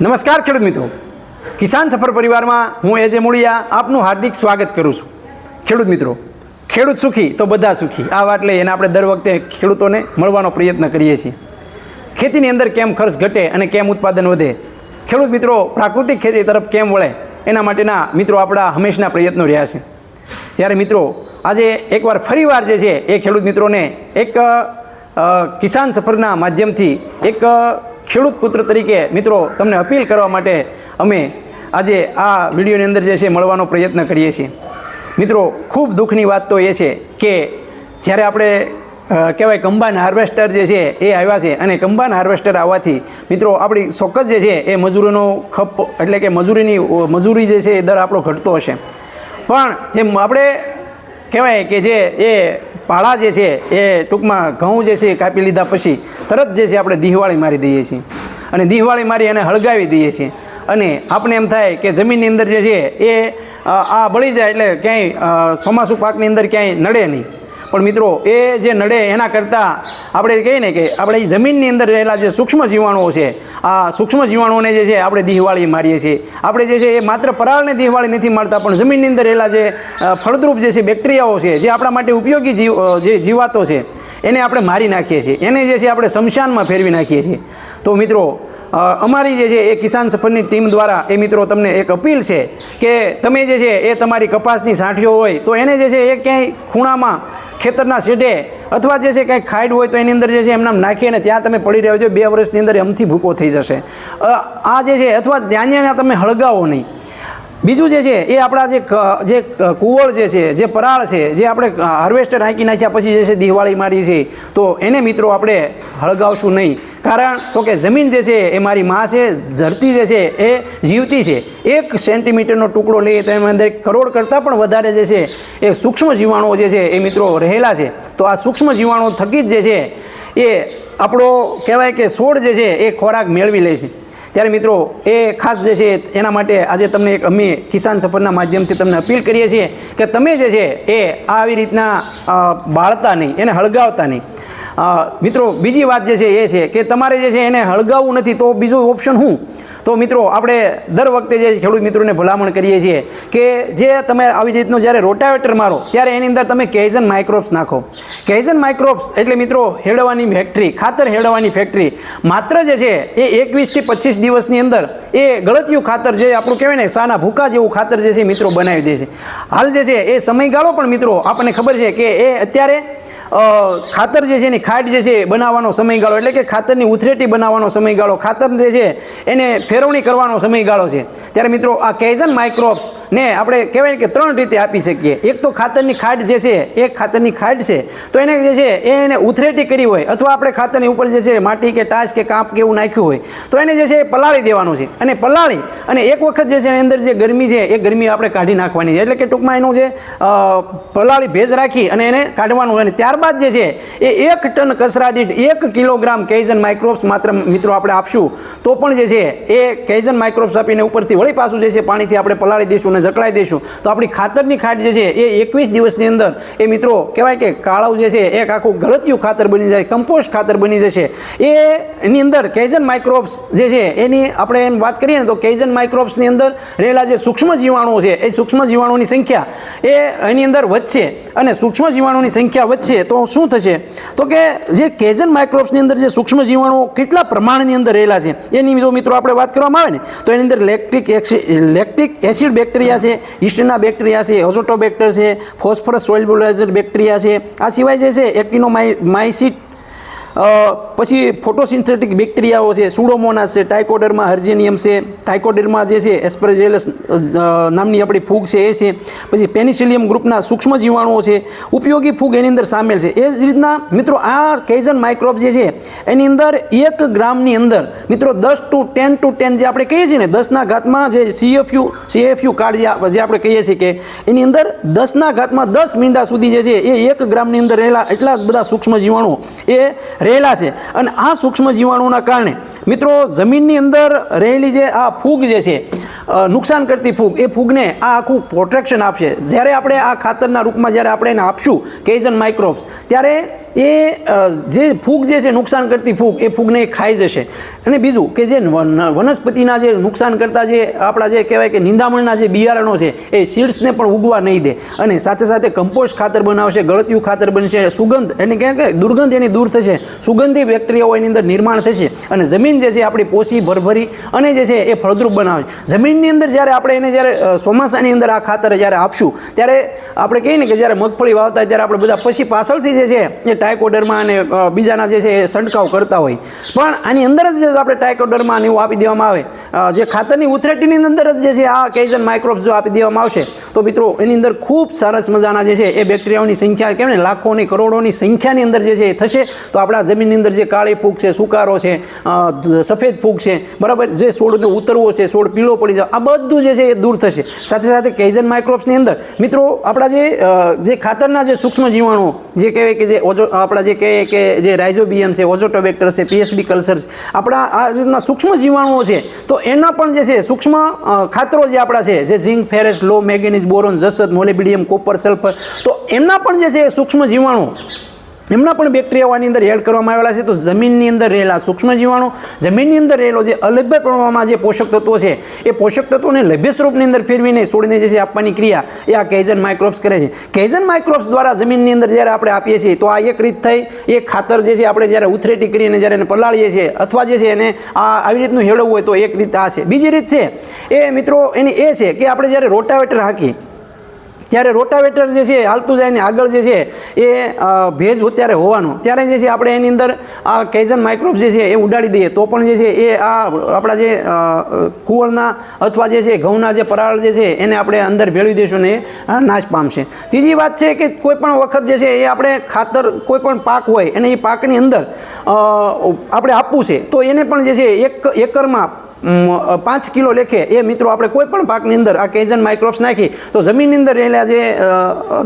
નમસ્કાર ખેડૂત મિત્રો. કિસાન સફર પરિવારમાં હું એજે મૂળિયા આપનું હાર્દિક સ્વાગત કરું છું. ખેડૂત મિત્રો, ખેડૂત સુખી તો બધા સુખી. આ વાત લઈ એને આપણે દર વખતે ખેડૂતોને મળવાનો પ્રયત્ન કરીએ છીએ. ખેતીની અંદર કેમ ખર્ચ ઘટે અને કેમ ઉત્પાદન વધે? ખેડૂત મિત્રો, પ્રાકૃતિક ખેતી તરફ કેમ વળે? એના માટેના મિત્રો આપણા હંમેશના પ્રયત્નો રહ્યા છે. ત્યારે મિત્રો, આજે એકવાર ફરીવાર જે છે એ ખેડૂત મિત્રોને એક કિસાન સફરના માધ્યમથી એક ખેડૂત પુત્ર તરીકે મિત્રો તમને અપીલ કરવા માટે અમે આજે આ વિડીયોની અંદર જે છે મળવાનો પ્રયત્ન કરીએ છીએ. મિત્રો, ખૂબ દુઃખની વાત તો એ છે કે જ્યારે આપણે કહેવાય કંબાઇન હાર્વેસ્ટર જે છે એ આવ્યા છે અને કંબાઇન હાર્વેસ્ટર આવવાથી મિત્રો આપણી ચોક્કસ જે છે એ મજૂરીનો ખપ, એટલે કે મજૂરીની મજૂરી જે છે એ દર આપણો ઘટતો હશે. પણ જેમ આપણે કહેવાય કે જે એ પાળા જે છે એ ટૂંકમાં ઘઉં જે છે એ કાપી લીધા પછી તરત જે છે આપણે દિહવાળી મારી દઈએ છીએ. અને દિહવાળી મારી એને હળગાવી દઈએ છીએ. અને આપણે એમ થાય કે જમીનની અંદર જે છે એ આ બળી જાય એટલે ક્યાંય ચોમાસું પાકની અંદર ક્યાંય નડે નહીં. પણ મિત્રો, એ જે નડે એના કરતાં આપણે કહીએ ને કે આપણે જમીનની અંદર રહેલા જે સૂક્ષ્મ જીવાણુઓ છે, આ સૂક્ષ્મ જીવાણુઓને જે છે, આપણે દિહવાળી મારીએ છીએ. આપણે જે છે, એ માત્ર પરાળને દિહવાળી નથી મારતા, પણ જમીનની અંદર રહેલા જે ફળદ્રુપ જે છે, બેક્ટેરિયાઓ છે, જે આપણા માટે ઉપયોગી જીવ જે જીવાતો છે, એને આપણે મારી નાખીએ છીએ. એને જે છે, આપણે શમશાનમાં ફેરવી નાખીએ છીએ. તો મિત્રો અમારી જે છે, એ કિસાન સફરની ટીમ દ્વારા એ મિત્રો તમને એક અપીલ છે કે તમે જે છે, એ તમારી કપાસની સાંઠીઓ હોય, તો એને જે છે, એ ક્યાંય ખૂણામાં ખેતરના શેઢે અથવા જે છે કાંઈ ખાડ હોય તો એની અંદર જે છે એમનામ નાખીએ ને ત્યાં તમે પડી રહ્યો છો બે વર્ષની અંદર એમથી ભૂકો થઈ જશે. આ જે છે, અથવા ત્યાં ત્યાં તમે હળગાવો નહીં. બીજું જે છે, એ આપણા જે જે કુવળ જે છે, જે પરાળ છે, જે આપણે હાર્વેસ્ટર હાંકી નાખ્યા પછી જે છે દિવાળી મારી છે, તો એને મિત્રો આપણે હળગાવશું નહીં. કારણ તો કે જમીન જે છે, એ મારી માં છે ધરતી જે છે, એ જીવતી છે. એક સેન્ટીમીટરનો ટુકડો લઈએ તો એમાં અંદર કરોડ કરતાં પણ વધારે જે છે, એ સૂક્ષ્મ જીવાણુઓ જે છે, એ મિત્રો રહેલા છે. તો આ સૂક્ષ્મ જીવાણુઓ થકી જ જે છે, એ આપણો કહેવાય કે છોડ જે છે, એ ખોરાક મેળવી લે છે. ત્યારે મિત્રો, એ ખાસ જે છે, એના માટે આજે તમને એક અમે કિસાન સફરના માધ્યમથી તમને અપીલ કરીએ છીએ કે તમે જે છે, એ આવી રીતના બાળતા નહીં, એને હળગાવતા નહીં. મિત્રો, બીજી વાત જે છે, એ છે કે તમારે જે છે, એને હળગાવવું નથી, તો બીજું ઓપ્શન શું? તો મિત્રો, આપણે દર વખતે જે ખેડૂત મિત્રોને ભલામણ કરીએ છીએ કે જે તમે આવી રીતનો જ્યારે રોટાવેટર મારો, ત્યારે એની અંદર તમે કેઝન માઇક્રોપ્સ નાખો. કેઝન માઇક્રોપ્સ એટલે મિત્રો, હેડવાની ફેક્ટરી, ખાતર હેડવાની ફેક્ટરી. માત્ર જે છે, એ એકવીસથી પચીસ દિવસની અંદર એ ગળતિયું ખાતર જે આપણું કહેવાય ને, સાના ભૂકા જેવું ખાતર જે છે મિત્રો બનાવી દે છે. હાલ જે છે, એ સમયગાળો પણ મિત્રો, આપણને ખબર છે કે એ અત્યારે ખાતર જે છે એની ખાટ જે છે બનાવવાનો સમયગાળો, એટલે કે ખાતરની ઉથરેટી બનાવવાનો સમયગાળો, ખાતર જે છે એને ફેરવણી કરવાનો સમયગાળો છે. ત્યારે મિત્રો આ કેઝન માઇક્રોપ્સ ને આપણે કહેવાય કે ત્રણ રીતે આપી શકીએ. એક તો ખાતરની ખાટ જે છે એ ખાતરની ખાટ છે. તો એને જે છે એને ઉથરેટી કરી હોય, અથવા આપણે ખાતરની ઉપર જે છે માટી કે ટાચ કે કાંપ કે એવું નાખ્યું હોય, તો એને જે છે એ પલાળી દેવાનું છે. અને પલાળી અને એક વખત જે છે એની અંદર જે ગરમી છે, એ ગરમી આપણે કાઢી નાખવાની છે. એટલે કે ટૂંકમાં એનું જે પલાળી ભેજ રાખી અને એને કાઢવાનું અને અને ત્યારબાદ જે છે, એ એક ટન કચરા દીઠ એક કિલોગ્રામ કેઝન માઇક્રોબ્સ માત્ર મિત્રો આપણે આપશું. તો પણ જે છે, એ કેઝન માઇક્રોબ્સ આપીને ઉપરથી વળી પાછું જે છે, પાણીથી આપણે પલાળી દઈશું અને જકડાઈ દઈશું. તો આપણી ખાતરની ખાટ જે છે, એ એકવીસ દિવસની અંદર, એ મિત્રો કહેવાય કે કાળાው જે છે, એક આખું ગળતિયું ખાતર બની જાય કમ્પોસ્ટ ખાતર બની જશે. એ એની અંદર કેઝન માઇક્રોબ્સ જે છે, એની આપણે એમ વાત કરીએ ને તો કેઝન માઇક્રોબ્સની અંદર રહેલા જે સૂક્ષ્મ જીવાણુઓ છે, એ સૂક્ષ્મ જીવાણુની સંખ્યા એ એની અંદર વધશે અને સૂક્ષ્મ જીવાણુની સંખ્યા વધશે તો શું થશે? તો કે જે કેજન માઇક્રોબ્સની અંદર જે સૂક્ષ્મ જીવાણુઓ કેટલા પ્રમાણની અંદર રહેલા છે એની જો મિત્રો આપણે વાત કરવામાં આવે ને તો એની અંદર લેક્ટિક લેક્ટિક એસિડ બેક્ટેરિયા છે ઇસ્ટના બેક્ટેરિયા છે ઓઝોટોબેક્ટર છે ફોસ્ફરસ સોલ્યુબલાઇઝર બેક્ટેરિયા છે આ સિવાય જે છે એક્ટિનોમાઇસિટ અ, પછી ફોટોસિન્થેટિક બેક્ટેરિયાઓ છે સુડોમોનાસ છે ટાઇકોડરમાં હર્જેનિયમ છે ટાઇકોડરમાં જે છે, એસ્પરેજેલસ નામની આપણી ફૂગ છે, એ છે. પછી પેનિસિલિયમ ગ્રુપના સૂક્ષ્મ જીવાણુઓ છે, ઉપયોગી ફૂગ એની અંદર સામેલ છે. એ જ રીતના મિત્રો આ કેઝન માઇક્રોબ જે છે, એની અંદર એક ગ્રામની અંદર, મિત્રો દસ ટુ ટેન ટુ ટેન જે આપણે કહીએ છીએ ને, દસના ઘાતમાં જે સીએફયુ સીએફયુ કાર્ડ જે આપણે કહીએ છીએ કે, એની અંદર દસના ઘાતમાં દસ મીંડા સુધી જે છે, એ એક ગ્રામની અંદર રહેલા એટલા બધા સૂક્ષ્મ જીવાણુઓ એ રહેલા છે. અને આ સૂક્ષ્મ જીવાણુના કારણે મિત્રો જમીનની અંદર રહેલી જે આ ફૂગ જે છે નુકસાન કરતી ફૂગ. એ ફૂગને આ આખું પ્રોટેક્શન આપશે. જ્યારે આપણે આ ખાતરના રૂપમાં જ્યારે આપણે એને આપશું કેઝન માઇક્રોબ્સ ત્યારે એ જે ફૂગ જે છે નુકસાન કરતી ફૂગ, એ ફૂગને ખાઈ જશે. અને બીજું કે જે વન- વનસ્પતિના જે નુકસાન કરતા જે આપણા જે કહેવાય કે નિંદામણના જે બિયારણો છે, એ સીડ્સને પણ ઉગવા નહીં દે. અને સાથે સાથે કમ્પોસ્ટ ખાતર બનાવશે, ગળતિયું ખાતર બનશે, સુગંધ એને કહે કે દુર્ગંધ એની દૂર થશે. સુગંધી બેક્ટેરિયાઓ એની અંદર નિર્માણ થશે. અને જમીન જે છે આપણી પોષી, ભરભરી અને જે છે એ ફળદ્રુપ બનાવે. જમીનની અંદર જ્યારે આપણે એને જ્યારે ચોમાસાની અંદર આ ખાતર જ્યારે આપશું, ત્યારે આપણે કહીએ ને કે જ્યારે મગફળી વાવતા ત્યારે આપણે બધા પછી પાછળથી જે છે, એ ટાઇકોડરમાં અને બીજાના જે છે એ છંટકાવ કરતા હોય. પણ આની અંદર જ આપણે ટાઇકોડરમાં ને એવું આપી દેવામાં આવે જે ખાતરની ઉથરેટીની અંદર જ જે છે આ કેઝન માઇક્રોબ્સ જો આપી દેવામાં આવશે, તો મિત્રો એની અંદર ખૂબ સરસ મજાના જે છે એ બેક્ટેરિયાઓની સંખ્યા, કેમ ને લાખોની, કરોડોની સંખ્યાની અંદર જે છે એ થશે, તો આપણા જમીનની અંદર જે કાળી ફૂગ છે, સુકારો છે સફેદ ફૂગ છે, બરાબર, જે છોડને ઉતરવો છે, છોડ પીળો પડી જાય આ બધું જે છે એ દૂર થશે. સાથે સાથે કેઝન માઇક્રોબ્સની અંદર, મિત્રો, આપણા જે જે ખાતરના જે સૂક્ષ્મ જીવાણુઓ જે કહેવાય કે જે ઓજો, આપણા જે કહેવાય કે જે રાઇઝોબિયમ છે ઓઝોટોબેક્ટર છે પીએસબી કલ્ચર આપણા આ રીતના સૂક્ષ્મ જીવાણુઓ છે, તો એના પણ જે છે, સૂક્ષ્મ ખાતરો જે આપણા છે, જે ઝિંક, ફેરેસ, લો મેગ્નેઝ, બોરોન, જસદ, મોલેબિડિયમ, કોપર, સલ્ફર, તો એમના પણ જે છે સૂક્ષ્મ જીવાણુ એમના પણ બેક્ટેરિયાઓની અંદર એડ કરવામાં આવેલા છે. તો જમીનની અંદર રહેલા સૂક્ષ્મ જીવાણુ જમીનની અંદર રહેલો જે અલભ્ય પ્રમાણમાં જે પોષક તત્વો છે, એ પોષક તત્વોને લભ્ય સ્વરૂપની અંદર ફેરવીને છોડીને જે છે આપવાની ક્રિયા, એ આ કેઝન માઇક્રોબ્સ કરે છે. કેઝન માઇક્રોબ્સ દ્વારા જમીનની અંદર જ્યારે આપણે આપીએ છીએ, તો આ એક રીત થઈ, એ ખાતર જે છે આપણે જ્યારે ઉથરેટી કરીને જ્યારે એને પલાળીએ છીએ, અથવા જે છે એને આ આવી રીતનું હેળવવું હોય તો એક રીત આ છે. બીજી રીત છે, એ મિત્રો એની એ છે કે આપણે જ્યારે રોટાવેટર હાંકીએ ત્યારે રોટાવેટર જે છે, હાલતું જાય ને આગળ જે છે, એ ભેજ ત્યારે હોવાનો. ત્યારે જે છે, આપણે એની અંદર આ કેઝન માઇક્રોબ જે છે, એ ઉડાડી દઈએ. તો પણ જે છે, એ આ આપણા જે કુવળના અથવા જે છે, ઘઉંના જે પરાળ જે છે, એને આપણે અંદર ભેળવી દઈશું ને એ નાશ પામશે. ત્રીજી વાત છે કે કોઈ પણ વખત જે છે, એ આપણે ખાતર કોઈ પણ પાક હોય અને એ પાકની અંદર આપણે આપવું છે, તો એને પણ જે છે, એક, એકરમાં પાંચ કિલો લેખે. એ મિત્રો, આપણે કોઈ પણ પાકની અંદર આ કેજન માઇક્રોપ્સ નાખી, તો જમીનની અંદર રહેલા જે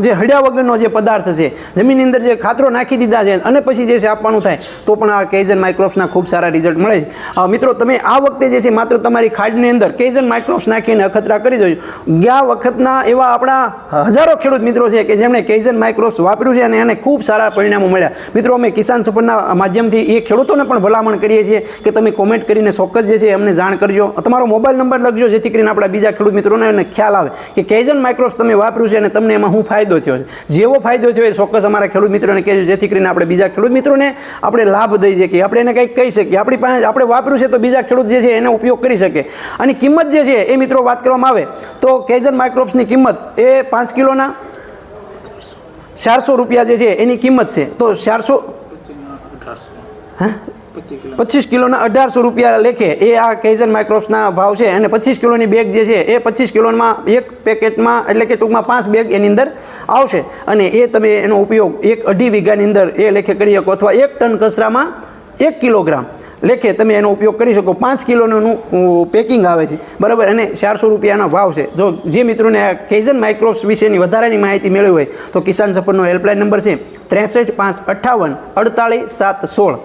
જે હળ્યા વગરનો જે પદાર્થ છે, જમીનની અંદર જે ખાતરો નાખી દીધા છે, અને પછી જે છે આપવાનું થાય, તો પણ આ કેજન માઇક્રોપ્સના ખૂબ સારા રિઝલ્ટ મળે છે. મિત્રો, તમે આ વખતે જે છે માત્ર તમારી ખાડની અંદર કેજન માઇક્રોપ્સ નાખીને અખતરા કરી જોયું ગયા વખતના એવા આપણા હજારો ખેડૂત મિત્રો છે કે જેમણે કેજન માઇક્રોપ્સ વાપર્યું છે અને એને ખૂબ સારા પરિણામો મળ્યા. મિત્રો, અમે કિસાન સપરના માધ્યમથી એ ખેડૂતોને પણ ભલામણ કરીએ છીએ કે તમે કોમેન્ટ કરીને ચોક્કસ જે છે અમને જાણ કરજો. તમારો મોબાઈલ નંબર લખજો જેથી કરીને આપણા બીજા ખેડૂત મિત્રોને એને ખ્યાલ આવે કે કેઝન માઇક્રોબ્સ તમે વાપર્યું છે અને તમને એમાં શું ફાયદો થયો છે. જેવો ફાયદો થયો એ ચોક્કસ અમારા ખેડૂત મિત્રોને કહેજો જેથી કરીને આપણે બીજા ખેડૂત મિત્રોને આપણે લાભ દઈ શકીએ. આપણે એને કંઈક કહી શકીએ. આપણી પાસે આપણે વાપર્યું છે તો બીજા ખેડૂત જે છે એનો ઉપયોગ કરી શકે. અને કિંમત જે છે એ મિત્રો વાત કરવામાં આવે તો કેઝન માઇક્રોબ્સની કિંમત એ પાંચ કિલોના ચારસો રૂપિયા જે છે એની કિંમત છે. તો ચારસો હા? પચીસ કિલોના અઢારસો રૂપિયા લેખે. એ આ કેઝન માઇક્રોબ્સના ભાવ છે અને પચીસ કિલોની બેગ જે છે, એ પચીસ કિલોમાં એક પેકેટમાં, એટલે કે ટૂંકમાં પાંચ બેગ એની અંદર આવશે. અને એ તમે એનો ઉપયોગ એક અઢી વીઘાની અંદર એ લેખે કરી શકો અથવા એક ટન કચરામાં એક કિલોગ્રામ લેખે તમે એનો ઉપયોગ કરી શકો. પાંચ કિલોનું પેકિંગ આવે છે. બરાબર? અને ચારસો રૂપિયાનો ભાવ છે. જો જે મિત્રોને આ કેઝન માઇક્રોબ્સ વિશેની વધારાની માહિતી મેળવી હોય, તો કિસાન સફરનો હેલ્પલાઇન નંબર છે ત્રેસઠ પાંચ અઠ્ઠાવન અડતાળીસ સાત સોળ.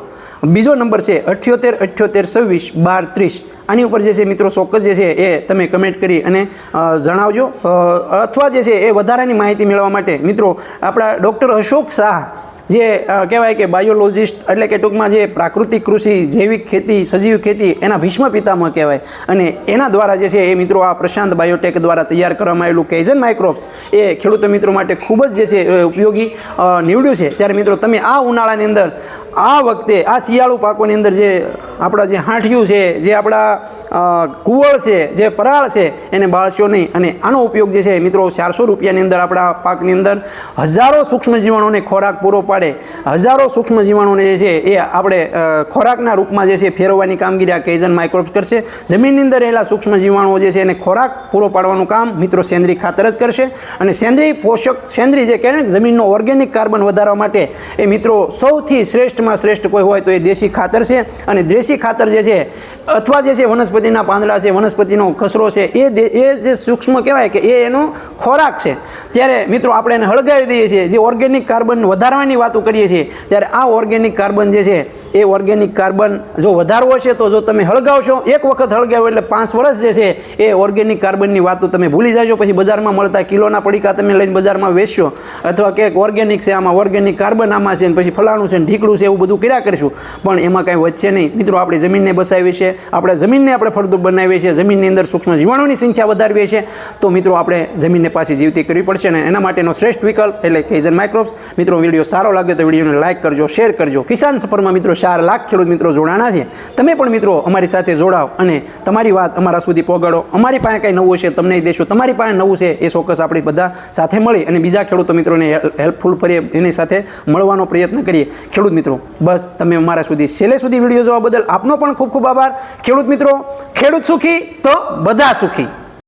બીજો નંબર છે અઠ્યોતેર અઠ્યોતેર, છવ્વીસ, બાર, ત્રીસ. આની ઉપર જે છે મિત્રો ચોક્કસ જે છે એ તમે કમેન્ટ કરી અને જણાવજો. અથવા જે છે એ વધારાની માહિતી મેળવવા માટે મિત્રો આપણા ડૉક્ટર અશોક શાહ જે કહેવાય કે બાયોલોજિસ્ટ એટલે કે ટૂંકમાં જે પ્રાકૃતિક કૃષિ, જૈવિક ખેતી, સજીવ ખેતી એના ભીષ્મ પિતામહ કહેવાય. અને એના દ્વારા જે છે એ મિત્રો આ પ્રશાંત બાયોટેક દ્વારા તૈયાર કરવામાં આવેલું કેઝન માઇક્રોપ્સ એ ખેડૂતો મિત્રો માટે ખૂબ જ જે છે ઉપયોગી નીવડ્યું છે. ત્યારે મિત્રો તમે આ ઉનાળાની અંદર આ વખતે આ શિયાળુ પાકોની અંદર જે આપણા જે હાંઠિયું છે, જે આપણા કુવળ છે, જે પરાળ છે, એને બાળશો નહીં. અને આનો ઉપયોગ જે છે, મિત્રો, ચારસો રૂપિયાની અંદર આપણા પાકની અંદર હજારો સૂક્ષ્મ જીવાણુને ખોરાક પૂરો પાડે. હજારો સૂક્ષ્મ જીવાણુને જે છે, એ આપણે ખોરાકના રૂપમાં જે છે, ફેરવવાની કામગીરી આ કેઝન માઇક્રોબ્સ કરશે. જમીનની અંદર રહેલા સૂક્ષ્મ જીવાણુઓ જે છે, એને ખોરાક પૂરો પાડવાનું કામ મિત્રો સેન્દ્રીય ખાતર જ કરશે. અને સેન્દ્રીય પોષક, સેન્દ્રીય જે કહે ને, જમીનનો ઓર્ગેનિક કાર્બન વધારવા માટે એ મિત્રો સૌથી શ્રેષ્ઠમાં શ્રેષ્ઠ કોઈ હોય તો એ દેશી ખાતર છે. અને દેશી ખાતર જે છે, અથવા જે છે વનસ્પતિના પાંદડા છે, વનસ્પતિનો કચરો છે, એ એ જે સૂક્ષ્મ કહેવાય કે એ એનો ખોરાક છે. ત્યારે મિત્રો આપણે એને હળગાવી દઈએ છીએ. જે ઓર્ગેનિક કાર્બન વધારવાની વાતો કરીએ છીએ, ત્યારે આ ઓર્ગેનિક કાર્બન જે છે એ ઓર્ગેનિક કાર્બન જો વધારવો છે તો જો તમે હળગાવશો, એક વખત હળગાવો એટલે પાંચ વર્ષ જે છે એ ઓર્ગેનિક કાર્બનની વાતો તમે ભૂલી જાજો, પછી બજારમાં મળતા કિલોના પડીકા તમે લઈને બજારમાં વેચશો. અથવા કે ઓર્ગેનિક છે, આમાં ઓર્ગેનિક કાર્બન આમાં છે પછી ફલાણું છે ને ઢીકડું છે, એવું બધું કર્યા કરીશું. પણ એમાં કાંઈ વધશે નહીં. મિત્રો, આપણે જમીનને બસાવી છે આપણે જમીનને આપણે ફળદ્રુપ બનાવીએ છીએ, જમીનની અંદર સૂક્ષ્મ જીવાણુની સંખ્યા વધારવીએ છીએ. તો મિત્રો, આપણે જમીનને પાછી જીવતી કરવી પડશે ને એના માટેનો શ્રેષ્ઠ વિકલ્પ એટલે કેઝન માઇક્રોબ્સ મિત્રો, વીડિયો સારો લાગે તો વિડીયોને લાઇક કરજો શેર કરજો. કિસાન સફરમાં મિત્રો ચાર લાખ ખેડૂત મિત્રો જોડાણા છે. તમે પણ મિત્રો અમારી સાથે જોડાઓ અને તમારી વાત અમારા સુધી પહોંચાડો. અમારી પાસે કંઈ નવું છે તમને દેશો, તમારી પાસે નવું છે એ ચોક્કસ આપણે બધા સાથે મળી અને બીજા ખેડૂતો મિત્રોને હેલ્પફુલ કરીએ એની સાથે મળવાનો પ્રયત્ન કરીએ. ખેડૂત મિત્રો, બસ તમે અમારા સુધી, છેલ્લે સુધી વીડિયો જોવા બદલ આપનો પણ ખૂબ ખૂબ આભાર. ખેડૂત મિત્રો, ખેડૂત સુખી તો બધા સુખી.